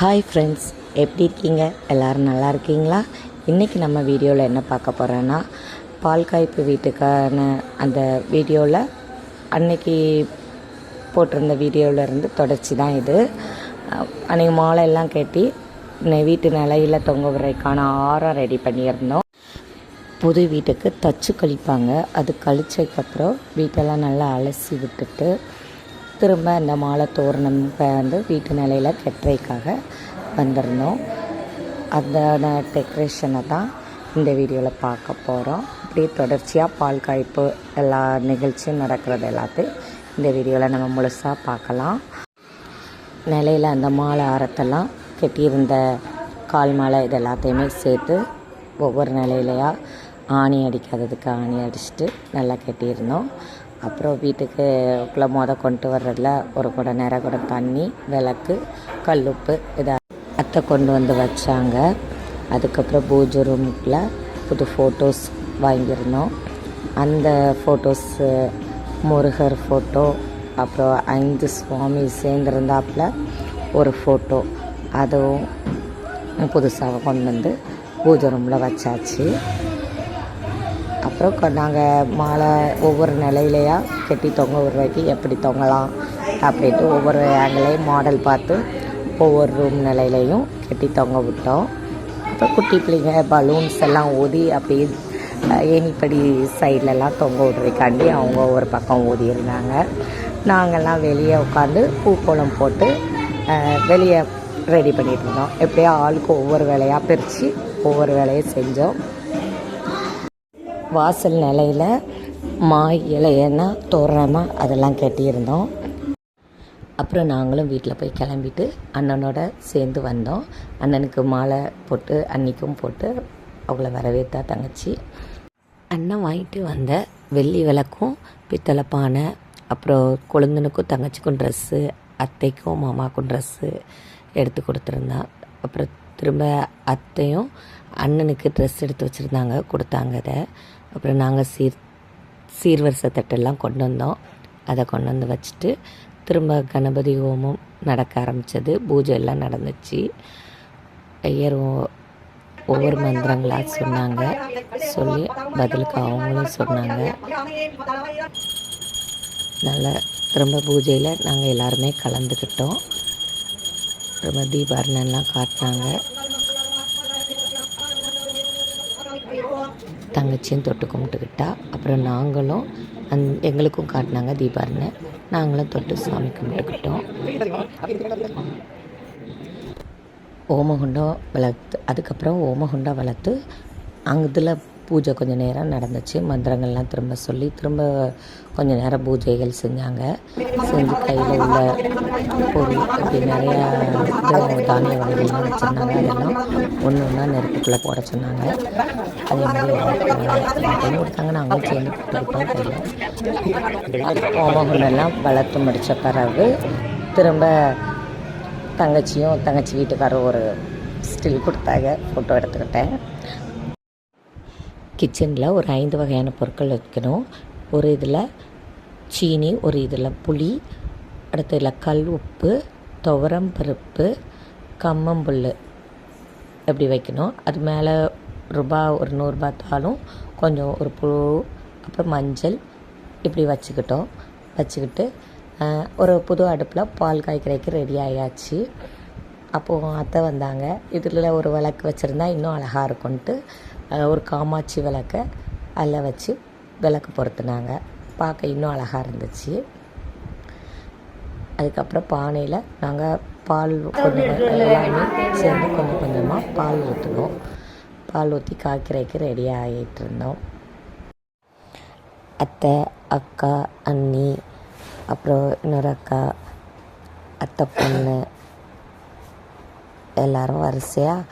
Hi friends எப்படி இருக்கீங்க? எல்லோரும் நல்லா இருக்கீங்களா? இன்றைக்கி நம்ம வீடியோவில் என்ன பார்க்க போகிறோன்னா பால் காய்ப்பு வீட்டுக்கான அந்த வீடியோவில் அன்னைக்கு போட்டிருந்த வீடியோவிலேருந்து தொடர்ச்சி தான் இது. அஹ் அன்னைக்கு மாலை கட்டி இன்னை வீட்டு நிலையில் தொங்க விடுறதுக்கான ஆரம் ரெடி பண்ணியிருந்தோம். புது வீட்டுக்கு தச்சு கழிப்பாங்க. அது கழிச்சதுக்கப்புறம் வீட்டெல்லாம் நல்லா அலசி விட்டுட்டு திரும்ப இந்த மாலை தோரணம் வந்து வீட்டு நிலையில் கட்டுறைக்காக வந்திருந்தோம். அந்த டெக்கரேஷனை தான் இந்த வீடியோவில் பார்க்க போகிறோம் அப்படியே தொடர்ச்சியாக பால் காய்ப்பு எல்லா நிகழ்ச்சியும் நடக்கிறது எல்லாத்தையும் இந்த வீடியோவில் நம்ம முழுசாக பார்க்கலாம். நிலையில் அந்த மாலை அறத்தெல்லாம் கட்டியிருந்த கால் மாலை இது எல்லாத்தையுமே சேர்த்து ஒவ்வொரு நிலையிலையாக ஆணி அடிக்காததுக்கு ஆணி அடிச்சுட்டு நல்லா கட்டியிருந்தோம். அப்புறம் வீட்டுக்கு குள்ள மோத கொண்டு வர்றதுல ஒரு குடம் நேரம் குடம் தண்ணி விளக்கு கல்லுப்பு இதை அத்தை கொண்டு வந்து வச்சாங்க. அதுக்கப்புறம் பூஜை ரூமுக்குள்ள புது ஃபோட்டோஸ் வாங்கியிருந்தோம். அந்த ஃபோட்டோஸு முருகர் ஃபோட்டோ அப்புறம் ஐந்து சுவாமி சேர்ந்துருந்தாப்புல ஒரு ஃபோட்டோ அதுவும் புதுசாக கொண்டு வந்து பூஜை ரூமில் வச்சாச்சு. அப்புறம் நாங்கள் மாலை ஒவ்வொரு நிலையிலையா கட்டி தொங்க விடுறதுக்கு எப்படி தொங்கலாம் அப்படின்ட்டு ஒவ்வொரு ஆங்கிலையும் மாடல் பார்த்து ஒவ்வொரு ரூம் நிலையிலையும் கட்டி தொங்க விட்டோம். அப்புறம் குட்டி பிள்ளைங்க பலூன்ஸ் எல்லாம் ஊதி அப்படியே ஏனிப்படி ஏணிப்படி சைட்லலாம் தொங்க விடுறதுக்காண்டி அவங்க ஒரு பக்கம் ஊதி இருந்தாங்க. நாங்கள்லாம் வெளியே உட்காந்து பூக்கோளம் போட்டு வெளியே ரெடி பண்ணிட்டு இருந்தோம். எப்படியோ ஆளுக்கு ஒவ்வொரு வேலையாக பிரித்து ஒவ்வொரு வேலையை செஞ்சோம். வாசல் நிலையில் மா இலையன்னா தோரணமாக அதெல்லாம் கட்டியிருந்தோம். அப்புறம் நாங்களும் வீட்டில் போய் கிளம்பிட்டு அண்ணனோட சேர்ந்து வந்தோம். அண்ணனுக்கு மாலை போட்டு அன்னைக்கும் போட்டு அவங்கள வரவேற்றா தங்கச்சி. அண்ணன் வாங்கிட்டு வந்த வெள்ளி விளக்கும் பித்தளை பானை அப்புறம் கொழுந்தனுக்கும் தங்கச்சிக்கும் ட்ரெஸ்ஸு அத்தைக்கும் மாமாக்கும் ட்ரெஸ்ஸு எடுத்து கொடுத்துருந்தான் அப்புறம் திரும்ப அத்தையும் அண்ணனுக்கு ட்ரெஸ் எடுத்து வச்சுருந்தாங்க கொடுத்தாங்க அதை அப்புறம் நாங்கள் சீர் சீர்வரிசை தட்டெல்லாம் கொண்டு வந்தோம். அதை கொண்டு வந்து வச்சுட்டு திரும்ப கணபதி ஹோமம் நடக்க ஆரம்பித்தது பூஜை எல்லாம் நடந்துச்சு. ஐயர் ஒவ்வொரு மந்திரங்களாக சொன்னாங்க. சொல்லி பதிலுக்கு அவங்களும் சொன்னாங்க. நல்லா திரும்ப பூஜையில் நாங்கள் எல்லாருமே கலந்துக்கிட்டோம். திரும்ப தீபாரணம்லாம் காட்டினாங்க. தங்கச்சியும் தொட்டு கும்பிட்டுக்கிட்டா. அப்புறம் நாங்களும் அந் எங்களுக்கும் காட்டினாங்க தீபாரனை. நாங்களும் தொட்டு சாமி கும்பிட்டுக்கிட்டோம். ஓமகுண்டம் வளர்த்து அதுக்கப்புறம் ஓமகுண்டம் வளர்த்து அங்கதில் பூஜை கொஞ்சம் நேரம் நடந்துச்சு. மந்திரங்கள்லாம் திரும்ப சொல்லி திரும்ப கொஞ்சம் நேரம் பூஜைகள் செஞ்சாங்க. செஞ்சு கையில் உள்ள பொருள் இப்படி நிறையா தானிய வகைகள்லாம் வச்சுருந்தாங்க. அதெல்லாம் ஒன்று ஒன்றா நெருப்புக்குள்ளே போட சொன்னாங்க. அதே மாதிரி கொடுத்தாங்க. நாங்களும் சேர்ந்து கொடுத்துக்கிட்டோம். ஓமகுண்டெல்லாம் வளர்த்து முடித்த பிறகு திரும்ப தங்கச்சியும் தங்கச்சி வீட்டுக்காரரும் ஒரு ஸ்டில் கொடுத்தாங்க. ஃபோட்டோ எடுத்துக்கிட்டேன். கிச்சனில் ஒரு ஐந்து வகையான பொருட்கள் வைக்கணும். ஒரு இதில் சீனி ஒரு இதில் புளி அடுத்த இதில் கல் உப்பு துவரம் பருப்பு கம்மம்புல் எப்படி வைக்கணும். அது மேலே ரூபா ஒரு நூறுரூபா தாளும் கொஞ்சம் ஒரு புழு அப்புறம் மஞ்சள் இப்படி வச்சுக்கிட்டோம். வச்சுக்கிட்டு ஒரு புது அடுப்பில் பால் காய்க்கிறதுக்கு ரெடி ஆயாச்சு. அப்போது அத்தை வந்தாங்க. இதில் ஒரு விளக்கு வச்சுருந்தா இன்னும் அழகாக இருக்கும்ன்ட்டு ஒரு காமாட்சி விளக்கை அதில் வச்சு விளக்கு பொருத்தினாங்க. பார்க்க இன்னும் அழகாக இருந்துச்சு. அதுக்கப்புறம் பானையில் நாங்கள் பால் கொஞ்சம் எல்லாமே சேர்ந்து கொஞ்சம் கொஞ்சமாக பால் ஊற்றினோம் பால் ஊற்றி காய்க்கிறதுக்கு ரெடி ஆகிட்டு இருந்தோம். அத்தை அக்கா அண்ணி அப்புறம் இன்னொரு அக்கா அத்தை பொண்ணு எல்லாரும் வரிசையாக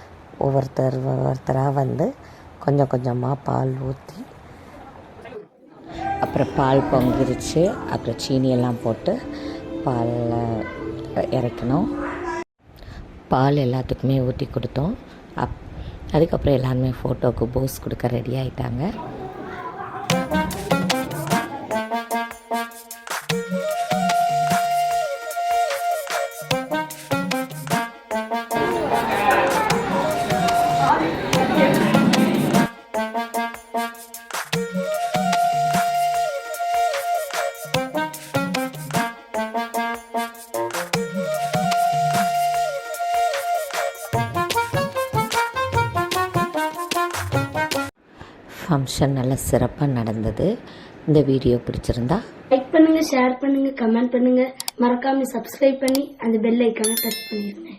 ஒவ்வொருத்தர் ஒவ்வொருத்தராக வந்து கொஞ்சம் கொஞ்சமாக பால் ஊற்றி அப்புறம் பால் பொங்கிருச்சு. அப்புறம் சீனியெல்லாம் போட்டு பாலில் இறக்கணும் பால் எல்லாத்துக்குமே ஊற்றி கொடுத்தோம். அப் அதுக்கப்புறம் எல்லாருமே ஃபோட்டோவுக்கு போஸ் கொடுக்க ரெடி ஆகிட்டாங்க ஃபங்க்ஷன் நல்லா சிறப்பாக நடந்தது. இந்த வீடியோ பிடிச்சிருந்தா லைக் பண்ணுங்க ஷேர் பண்ணுங்க கமெண்ட் பண்ணுங்க. மறக்காம சப்ஸ்கிரைப் பண்ணி அந்த பெல் ஐக்கானை டச் பண்ணிருங்க.